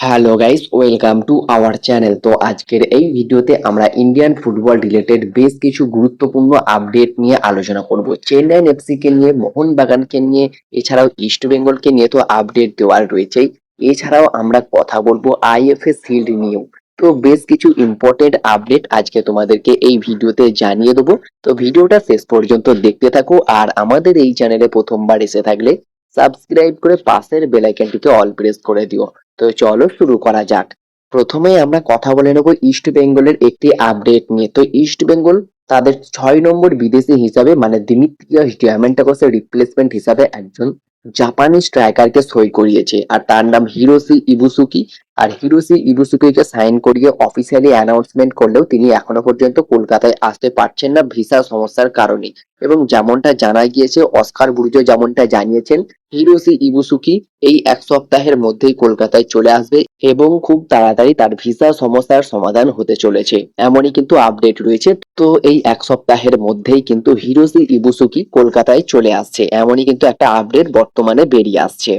Hello guys welcome to our channel তো আজকের এই ভিডিওতে আমরা ইন্ডিয়ান ফুটবল রিলেটেড বেশ কিছু গুরুত্বপূর্ণ আপডেট নিয়ে আলোচনা করব। চেন্নাইন এফসি কে নিয়ে মোহনবাগানকে নিয়ে, এছাড়াও ইস্ট বেঙ্গলকে নিয়ে তো আপডেট দেওয়ার রয়েছেই। এছাড়াও আমরা কথা বলব আইএফএ শিল্ড নিয়েও। তো বেশ কিছু ইম্পর্টেন্ট আপডেট আজকে তোমাদেরকে এই ভিডিওতে জানিয়ে দেবো। তো ভিডিওটা শেষ পর্যন্ত দেখতে থাকো আর আমাদের এই চ্যানেলে প্রথমবার এসে থাকলে সাবস্ক্রাইব করে পাশের বেল আইকনটিকে অল প্রেস করে দিও। তো চলো শুরু করা যাক। প্রথমে আমরা কথা বলে নেব ইস্ট বেঙ্গলের একটি আপডেট নিয়ে। তো ইস্ট বেঙ্গল তাদের ছয় নম্বর বিদেশি হিসাবে মানে দিমিত্রিয়া ডিয়ামেন্টাকসের রিপ্লেসমেন্ট হিসাবে একজন জাপানি স্ট্রাইকারকে সই করিয়েছে। আর তার নাম হিরোসি ইবুসুকি আর হিরোসি ইবুসুকিকে সাইন করিয়ে অফিসিয়ালি অ্যানাউন্সমেন্ট করলেও তিনি এখনও পর্যন্ত কলকাতায় আসতে পারছেন না ভিসা সমস্যার কারণে। এবং যেমনটা জানা গিয়েছে, অস্কার বুর্জো যেমনটা জানিয়েছেন হিরোসি ইবুসুকি এই এক সপ্তাহের মধ্যেই কলকাতায় চলে আসবে এবং খুব তাড়াতাড়ি তার ভিসা সমস্যার সমাধান হতে চলেছে। এমনই কিন্তু আপডেট রয়েছে। তো এই এক সপ্তাহের মধ্যেই কিন্তু হিরোসি ইবুসুকি কলকাতায় চলে আসছে। এমনই কিন্তু একটা আপডেট বর্তমানে বেরিয়ে আসছে।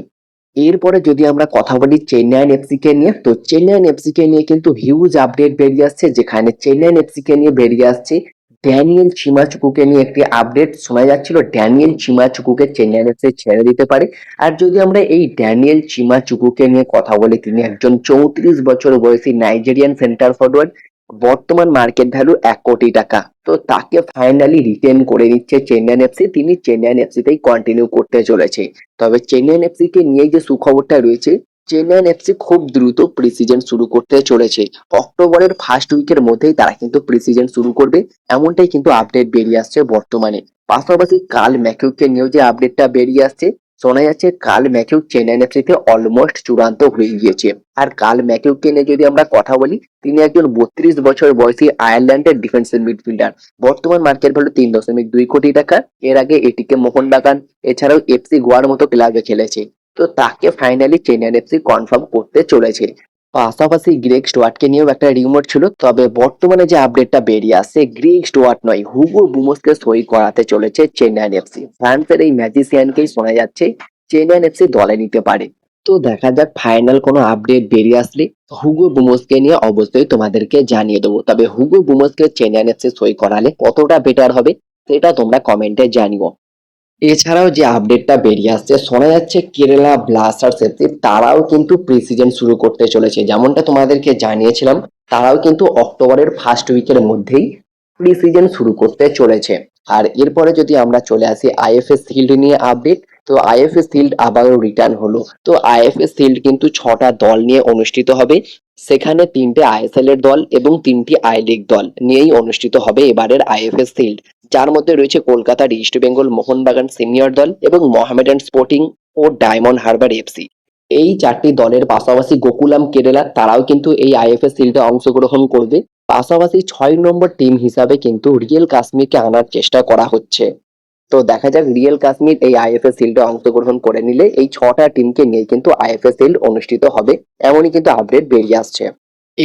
এরপরে যদি আমরা কথা বলি চেন্নাইন এফসি কে নিয়ে, তো চেন্নাইন এফসি কে নিয়ে কিন্তু হিউজ আপডেট বেরিয়ে আসছে, যেখানে চেন্নাইন এফসি কে নিয়ে বেরিয়ে আসছে। ড্যানিয়েল চিমাচুকুকে নিয়ে একটি আপডেট শোনা যাচ্ছিল। ড্যানিয়েল চিমাচুকুকে চেন্নাইন এফসি ছেড়ে দিতে পারে। আর যদি আমরা এই ড্যানিয়েল চিমাচুকুকে নিয়ে কথা বলি, তিনি একজন চৌত্রিশ বছর বয়সী নাইজেরিয়ান সেন্টার ফরওয়ার্ড বর্তমান মার্কেট ভ্যালু এক কোটি টাকা। তো তাকে ফাইনালি রিটেন করে নিচ্ছে চেন্নাইন এফসি তিনি চেন্নাইন এফসিতেই কন্টিনিউ করতে চলেছে। তবে চেন্নাইন এফসি কে নিয়ে যে সুখবরটা রয়েছে চেন্নাইন এফসি খুব দ্রুত প্রিসিজন শুরু করতে চলেছে। অক্টোবরের ফার্স্ট উইকের মধ্যেই তারা কিন্তু প্রিসিজন শুরু করবে, এমনটাই কিন্তু আপডেট বেরিয়ে আসছে বর্তমানে। পাশাপাশি কাল ম্যাকিউকে নিয়েও যে আপডেটটা বেরিয়ে আসছে শোনা যাচ্ছে কাল ম্যাকিউ চেন্নাইন এফসিতে অলমোস্ট চূড়ান্ত হয়ে গিয়েছে। আর কাল ম্যাকিউকে নিয়ে যদি আমরা কথা বলি, তিনি একজন বত্রিশ বছর বয়সী আয়ারল্যান্ডের ডিফেন্সিভ মিডফিল্ডার বর্তমান মার্কেট ভ্যালু তিন দশমিক দুই কোটি টাকা। এর আগে এটিকে মোহনবাগান, এছাড়াও এফসি গোয়ার মতো ক্লাবে খেলেছে। তো তাকে ফাইনালি চেন্নাইন এফসি কনফার্ম করতে চলেছে। পাশাপাশি গ্রেগ স্টুয়ার্টকে নিয়েও একটা রিমোট ছিল, তবে বর্তমানে যে আপডেটটা বেরিয়ে আসছে, গ্রেগ স্টুয়ার্ট নয়, হুগো বুমোসকে সই করাতে চলেছে চেন্নাইন এফসি। ফ্রান্সের এই ম্যাজিসিয়ানকেই শোনা যাচ্ছে, চেন্নাইন এফসি দলে নিতে পারে। তো দেখা যাক ফাইনাল কোনো আপডেট বেরিয়ে আসলে হুগো বুমোসকে নিয়ে অবশ্যই তোমাদেরকে জানিয়ে দেবো। তবে হুগো বুমোসকে চেন্নাইন এফসি সই করালে কতটা বেটার হবে, সেটা তোমরা কমেন্টে জানিও। এছাড়াও যে আপডেটটা বেরিয়ে আসছে, শোনা যাচ্ছে কেরালা ব্লাস্টার্স এফসি তারাও কিন্তু প্রিসিজন শুরু করতে চলেছে। যেমনটা তোমাদেরকে জানিয়েছিলাম, তারাও কিন্তু অক্টোবরের ফার্স্ট উইকের মধ্যেই প্রিসিজন শুরু করতে চলেছে। আর এরপরে যদি আমরা চলে আসি আইএফএস শিল্ড নিয়ে আপডেট তো আইএফএস শিল্ড আবারও রিটার্ন হলো। তো আইএফএস শিল্ড কিন্তু ছটা দল নিয়ে অনুষ্ঠিত হবে। সেখানে তিনটে আইএসএল এর দল এবং তিনটি আই লিগ দল নিয়েই অনুষ্ঠিত হবে এবারের আইএফএস শিল্ড যার মধ্যে রয়েছে কলকাতার ইস্ট বেঙ্গল মোহনবাগান সিনিয়র দল এবং মোহামেডান স্পোর্টিং ও ডায়মন্ড হারবার এফসি এই চারটি দলের পাশাপাশি গোকুলাম কেরালা, তারাও কিন্তু এই আইএফএস সিরিজে অংশগ্রহণ করবে। পাশাপাশি ছয় নম্বর টিম হিসাবে কিন্তু রিয়েল কাশ্মীরকে আনার চেষ্টা করা হচ্ছে। তো দেখা যাক রিয়েল কাশ্মীর এই আইএফএস শিল্ডে অংশগ্রহণ করে নিলে এই ছটা টিমকে নিয়ে কিন্তু আইএফএস শিল্ড অনুষ্ঠিত হবে। এমনই কিন্তু আপডেট বেরিয়ে আসছে।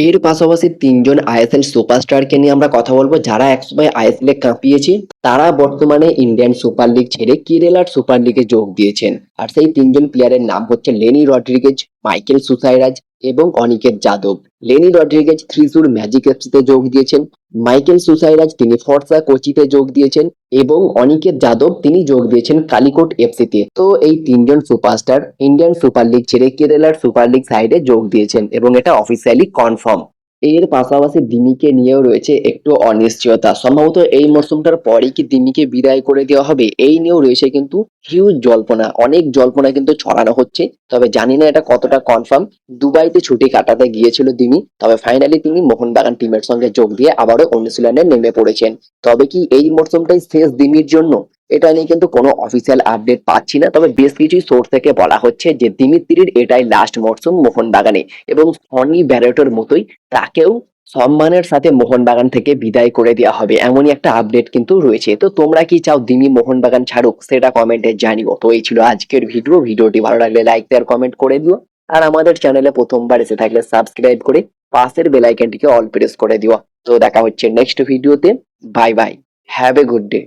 এর পাশাপাশি তিনজন আইএসএল সুপারস্টারকে নিয়ে আমরা কথা বলব, যারা একসময় আইএসএল এ কাঁপিয়েছে, তারা বর্তমানে ইন্ডিয়ান সুপার লিগ ছেড়ে কেরালার সুপার লিগে যোগ দিয়েছেন। আর সেই তিনজন প্লেয়ারের নাম হচ্ছে লেনি রড্রিগেজ, মাইকেল সুসাইরাজ এবং অনিকেত যাদব। লেনি রড্রিগেজ থ্রিসুর ম্যাজিক এফসিতে যোগ দিয়েছেন। মাইকেল সুসাইরাজ তিনি ফর্সা কোচিতে যোগ দিয়েছেন এবং অনিকেত যাদব তিনি যোগ দিয়েছেন কালিকোট এফসিতে। তো এই তিনজন সুপারস্টার ইন্ডিয়ান সুপার লিগ ছেড়ে কেরালার সুপার লিগ সাইডে যোগ দিয়েছেন এবং এটা অফিসিয়ালি কনফার্ম এর পাশাপাশি দিমিকে নিয়েও রয়েছে একটু অনিশ্চয়তা। সম্ভবত এই মরশুমটার পরেই কি দিমিকে বিদায় করে দেওয়া হবে, এই নিয়েও রয়েছে কিন্তু হিউজ জল্পনা। অনেক জল্পনা কিন্তু ছড়ানো হচ্ছে, তবে জানি না এটা কতটা কনফার্ম দুবাইতে ছুটি কাটাতে গিয়েছিল দিমি, তবে ফাইনালি তিনি মোহনবাগান টিমের সঙ্গে যোগ দিয়ে আবারও অনুশীলনে নেমে পড়েছেন। তবে কি এই মরশুমটাই শেষ দিমির জন্য? এটা নিয়ে কিন্তু কোনো অফিসিয়াল আপডেট পাচ্ছি না। তবে বেশ কিছু সোর্স থেকে বলা হচ্ছে যে দিমিত্রির এটাই লাস্ট মরশুম মোহনবাগানে এবং সনি ব্যারেটোর মতোই তাকেও সম্মানের সাথে মোহনবাগান থেকে বিদায় করে দেওয়া হবে। এমনই একটা আপডেট কিন্তু রয়েছে। তো তোমরা কি চাও দিমি মোহনবাগান ছাড়ুক? সেটা কমেন্টে জানিও। তো এই ছিল আজকের ভিডিও ভিডিওটি ভালো লাগলে লাইক দেওয়ার কমেন্ট করে দিও। আর আমাদের চ্যানেলে প্রথমবার এসে থাকলে সাবস্ক্রাইব করে পাশের বেল আইকনটিকে অল প্রেস করে দিও। তো দেখা হচ্ছে নেক্সট ভিডিওতে bye bye have a good day